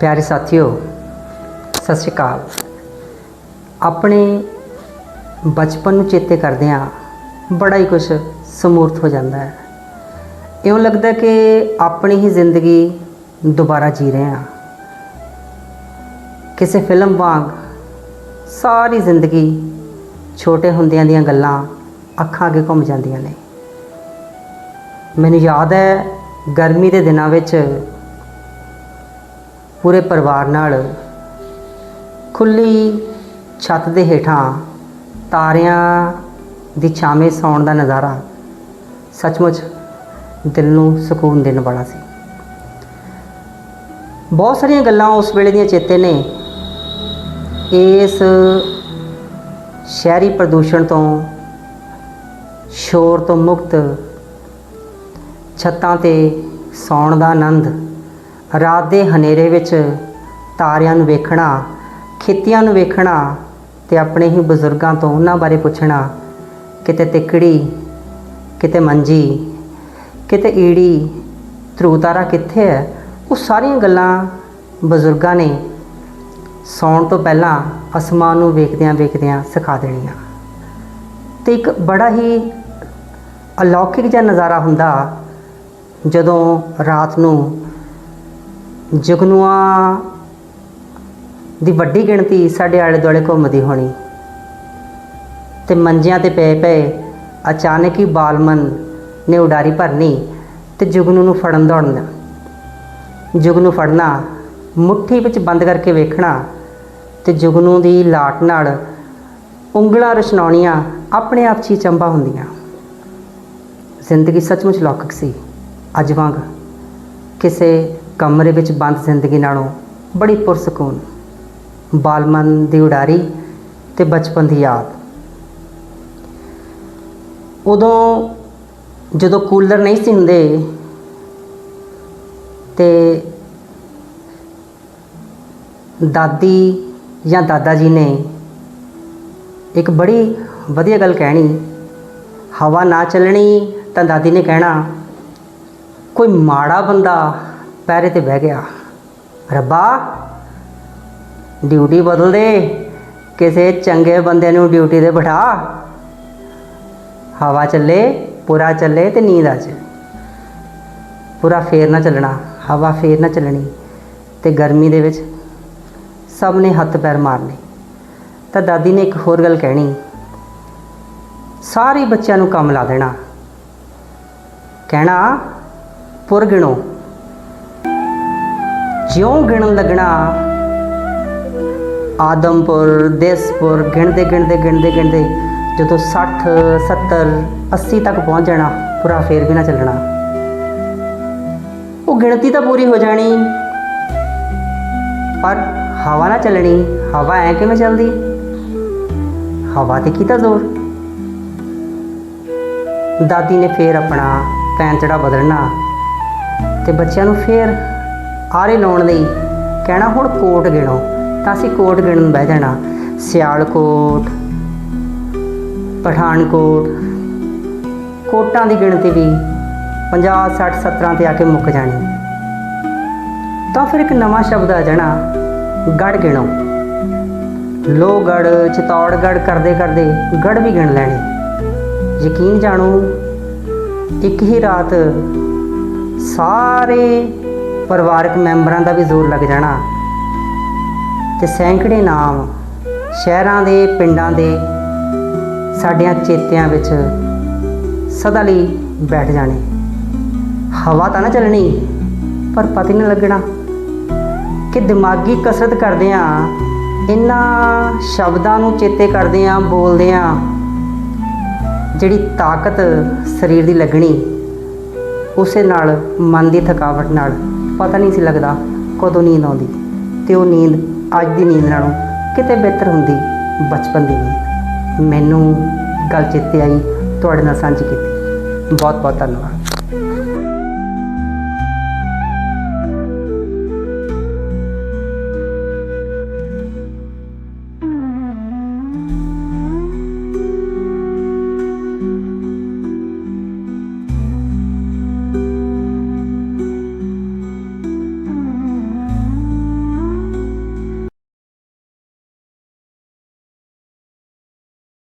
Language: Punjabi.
ਪਿਆਰੇ ਸਾਥੀਓ, ਸਤਿ ਸ਼੍ਰੀ ਅਕਾਲ। ਆਪਣੇ ਬਚਪਨ ਨੂੰ ਚੇਤੇ ਕਰਦੇ ਆ ਬੜਾ ਹੀ ਕੁਝ ਸਮੂਰਤ ਹੋ ਜਾਂਦਾ ਹੈ। ਇਉਂ ਲੱਗਦਾ ਕਿ ਆਪਣੀ ਹੀ ਜ਼ਿੰਦਗੀ ਦੁਬਾਰਾ ਜੀ ਰਹੇ ਆ ਕਿਸੇ ਫਿਲਮ ਵਾਂਗ ਸਾਰੀ ਜ਼ਿੰਦਗੀ ਛੋਟੇ ਹੁੰਦਿਆਂ ਦੀਆਂ ਗੱਲਾਂ ਅੱਖਾਂ ਅੱਗੇ ਘੁੰਮ ਜਾਂਦੀਆਂ ਨੇ। ਮੈਨੂੰ ਯਾਦ ਹੈ ਗਰਮੀ ਦੇ ਦਿਨਾਂ ਵਿੱਚ ਪੂਰੇ ਪਰਿਵਾਰ ਨਾਲ ਖੁੱਲੀ ਛੱਤ ਦੇ ਹੇਠਾਂ ਤਾਰਿਆਂ ਦੀ ਛਾਵੇਂ ਸੌਣ ਦਾ ਨਜ਼ਾਰਾ ਸੱਚਮੁੱਚ ਦਿਲ ਨੂੰ ਸਕੂਨ ਦੇਣ ਵਾਲਾ ਸੀ। ਬਹੁਤ ਸਾਰੀਆਂ ਗੱਲਾਂ ਉਸ ਵੇਲੇ ਦੀਆਂ ਚੇਤੇ ਨੇ। ਇਸ ਸ਼ਹਿਰੀ ਪ੍ਰਦੂਸ਼ਣ ਤੋਂ, ਸ਼ੋਰ ਤੋਂ ਮੁਕਤ ਛੱਤਾਂ ਤੇ ਸੌਣ ਦਾ ਆਨੰਦ ਰਾਤ ਦੇ ਹਨੇਰੇ ਵਿੱਚ ਤਾਰਿਆਂ ਨੂੰ ਵੇਖਣਾ, ਖੇਤੀਆਂ ਨੂੰ ਵੇਖਣਾ ਤੇ ਆਪਣੇ ਹੀ ਬਜ਼ੁਰਗਾਂ ਤੋਂ ਉਹਨਾਂ ਬਾਰੇ ਪੁੱਛਣਾ, ਕਿਤੇ ਤਿੱਕੜੀ, ਕਿਤੇ ਮੰਜੀ, ਕਿਤੇ ਈੜੀ ਧਰੂ ਤਾਰਾ ਕਿੱਥੇ ਹੈ? ਉਹ ਸਾਰੀਆਂ ਗੱਲਾਂ ਬਜ਼ੁਰਗਾਂ ਨੇ ਸੌਣ ਤੋਂ ਪਹਿਲਾਂ ਅਸਮਾਨ ਨੂੰ ਵੇਖਦਿਆਂ ਵੇਖਦਿਆਂ ਸਿਖਾ ਦੇਣੀਆਂ। ਤੇ ਇੱਕ ਬੜਾ ਹੀ ਅਲੌਕਿਕ ਜਿਹਾ ਨਜ਼ਾਰਾ ਹੁੰਦਾ ਜਦੋਂ ਰਾਤ ਨੂੰ ਜੁਗਨੂਆਂ ਦੀ ਵੱਡੀ ਗਿਣਤੀ ਸਾਡੇ ਆਲੇ ਦੁਆਲੇ ਘੁੰਮਦੀ ਹੋਣੀ। ਤੇ ਮੰਜਿਆਂ ਤੇ ਪਏ ਪਏ ਅਚਾਨਕ ਹੀ ਬਾਲਮਨ ਨੇ ਉਡਾਰੀ ਭਰਨੀ ਤੇ ਜੁਗਨੂ ਨੂੰ ਫੜਨ ਦੌੜਨਾ। ਜੁਗਨੂ ਫੜਨਾ, ਮੁੱਠੀ ਵਿੱਚ ਬੰਦ ਕਰਕੇ ਵੇਖਣਾ ਤੇ ਜੁਗਨੂ ਦੀ ਲਾਟ ਨਾਲ ਉਂਗਲਾਂ ਰਚਨਾਉਣੀਆਂ ਆਪਣੇ ਆਪ 'ਚ ਹੀ ਚੰਬਾ ਹੁੰਦੀਆਂ। ਜ਼ਿੰਦਗੀ ਸੱਚਮੁੱਚ ਲੌਕਿਕ ਸੀ। ਅੱਜ ਵਾਂਗ ਕਿਸੇ ਕਮਰੇ ਵਿੱਚ ਬੰਦ ਜ਼ਿੰਦਗੀ ਨਾਲੋਂ ਬੜੀ ਪੁਰਸਕੂਨ, ਬਾਲਮਨ ਦੀ ਉਡਾਰੀ ਤੇ ਬਚਪਨ ਦੀ ਯਾਦ। ਉਦੋਂ ਜਦੋਂ ਕੂਲਰ ਨਹੀਂ ਸੀ ਹੁੰਦੇ ਤੇ ਦਾਦੀ ਜਾਂ ਦਾਦਾ ਜੀ ਨੇ ਇੱਕ ਬੜੀ ਵਧੀਆ ਗੱਲ ਕਹਿਣੀ, ਹਵਾ ਨਾ ਚੱਲਣੀ ਤਾਂ ਦਾਦੀ ਨੇ ਕਹਿਣਾ, ਕੋਈ ਮਾੜਾ ਬੰਦਾ ਪੈਰੇ ਤੇ ਬਹਿ ਗਿਆ। ਰੱਬਾ ਡਿਊਟੀ ਬਦਲ ਦੇ। ਕਿਸੇ ਚੰਗੇ ਬੰਦੇ ਨੂੰ ਡਿਊਟੀ ਤੇ ਬਿਠਾ। ਹਵਾ ਚੱਲੇ, ਪੂਰਾ ਚੱਲੇ ਤੇ ਨੀਂਦ ਆ ਜਾਏ ਪੂਰਾ ਫੇਰ ਨਾ ਚੱਲਣਾ, ਹਵਾ ਫੇਰ ਨਾ ਚੱਲਣੀ। ਤੇ ਗਰਮੀ ਦੇ ਵਿੱਚ ਸਭ ਨੇ ਹੱਥ ਪੈਰ ਮਾਰਨੇ। ਤਾਂ ਦਾਦੀ ਨੇ ਇੱਕ ਹੋਰ ਗੱਲ ਕਹਿਣੀ। ਸਾਰੇ ਬੱਚਿਆਂ ਨੂੰ ਕੰਮ ਲਾ ਦੇਣਾ। ਕਹਿਣਾ, ਪੁਰਗਿਣੋ ਜਿਉਂ ਗਿਣਨ ਲੱਗਣਾ, ਆਦਮਪੁਰ, ਦੇਸਪੁਰ, ਗਿਣਦੇ ਗਿਣਦੇ ਗਿਣਦੇ ਗਿਣਦੇ, ਜਦੋਂ 60 70 80 ਤੱਕ ਪਹੁੰਚ ਜਾਣਾ, ਪੂਰਾ ਫੇਰ ਵੀ ਨਾ ਚੱਲਣਾ। ਉਹ ਗਿਣਤੀ ਤਾਂ ਪੂਰੀ ਹੋ ਜਾਣੀ, ਪਰ ਹਵਾ ਨਾ ਚੱਲਣੀ, ਹਵਾ ਐ ਕਿਵੇਂ ਚੱਲਦੀ? ਹਵਾ ਤੇ ਕੀਤਾ ਜ਼ੋਰ। ਦਾਦੀ ਨੇ ਫੇਰ ਆਪਣਾ ਪੈਂਚੜਾ ਬਦਲਣਾ ਤੇ ਬੱਚਿਆਂ ਨੂੰ ਫੇਰ ਆਰੇ ਲਾਉਣ ਲਈ ਕਹਿਣਾ, ਹੁਣ ਕੋਟ ਗਿਣੋ ਤਾਂ ਅਸੀਂ ਕੋਟ ਗਿਣਨ ਬਹਿ ਜਾਣਾ। ਸਿਆਲਕੋਟ, ਪਠਾਨਕੋਟ, ਕੋਟਾਂ ਦੀ ਗਿਣਤੀ ਵੀ 50 60 70 ਤੇ ਆ ਕੇ ਮੁੱਕ ਜਾਣੀ। ਤਾਂ ਫਿਰ ਇੱਕ ਨਵਾਂ ਸ਼ਬਦ ਆ ਜਾਣਾ, ਗੜ ਗਿਣੋ। ਲੋਗੜ ਚਿਤੌੜਗੜ ਕਰਦੇ ਕਰਦੇ ਗੜ ਵੀ ਗਿਣ ਲੈਣੇ। ਯਕੀਨ ਜਾਣੋ, ਇੱਕ ਹੀ ਰਾਤ ਸਾਰੇ ਪਰਿਵਾਰਕ ਮੈਂਬਰਾਂ ਦਾ ਵੀ ਜ਼ੋਰ ਲੱਗ ਜਾਣਾ। ਤੇ ਸੈਂਕੜੇ ਨਾਮ ਸ਼ਹਿਰਾਂ ਦੇ, ਪਿੰਡਾਂ ਦੇ ਸਾਡਿਆਂ ਚੇਤਿਆਂ ਵਿੱਚ ਸਦਾ ਲਈ ਬੈਠ ਜਾਣੇ। ਹਵਾ ਤਾਂ ਨਾ ਚੱਲਣੀ, ਪਰ ਪਤਾ ਹੀ ਨਹੀਂ ਲੱਗਣਾ ਕਿ ਦਿਮਾਗੀ ਕਸਰਤ ਕਰਦੇ ਆ ਇਹਨਾਂ ਸ਼ਬਦਾਂ ਨੂੰ ਚੇਤੇ ਕਰਦੇ ਆ ਬੋਲਦੇ ਆ ਜਿਹੜੀ ਤਾਕਤ ਸਰੀਰ ਦੀ ਲੱਗਣੀ, ਉਸੇ ਨਾਲ ਮਨ ਦੀ ਥਕਾਵਟ ਨਾਲ। ਪਤਾ ਨਹੀਂ ਸੀ ਲੱਗਦਾ ਕਦੋਂ ਨੀਂਦ ਆਉਂਦੀ ਤੇ ਉਹ ਨੀਂਦ ਅੱਜ ਦੀ ਨੀਂਦ ਨਾਲੋਂ ਕਿਤੇ ਬਿਹਤਰ ਹੁੰਦੀ ਬਚਪਨ ਦੀ ਨੀਂਦ। ਮੈਨੂੰ ਗੱਲ ਚੇਤੇ ਆਈ, ਤੁਹਾਡੇ ਨਾਲ ਸਾਂਝੀ ਕੀਤੀ। ਬਹੁਤ ਬਹੁਤ ਧੰਨਵਾਦ।